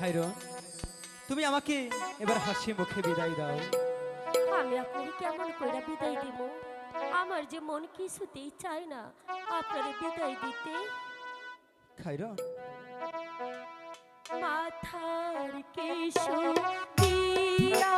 খাইরন তুমি আমাকে এবার হাসি মুখে বিদায় দাও। আমি আপনাকে কেমন করে বিদায় দিব? আমার যে মন কিছুতেই চায় না আপনারে বিদায় দিতে। খাইরন মাথার কেশ দিয়া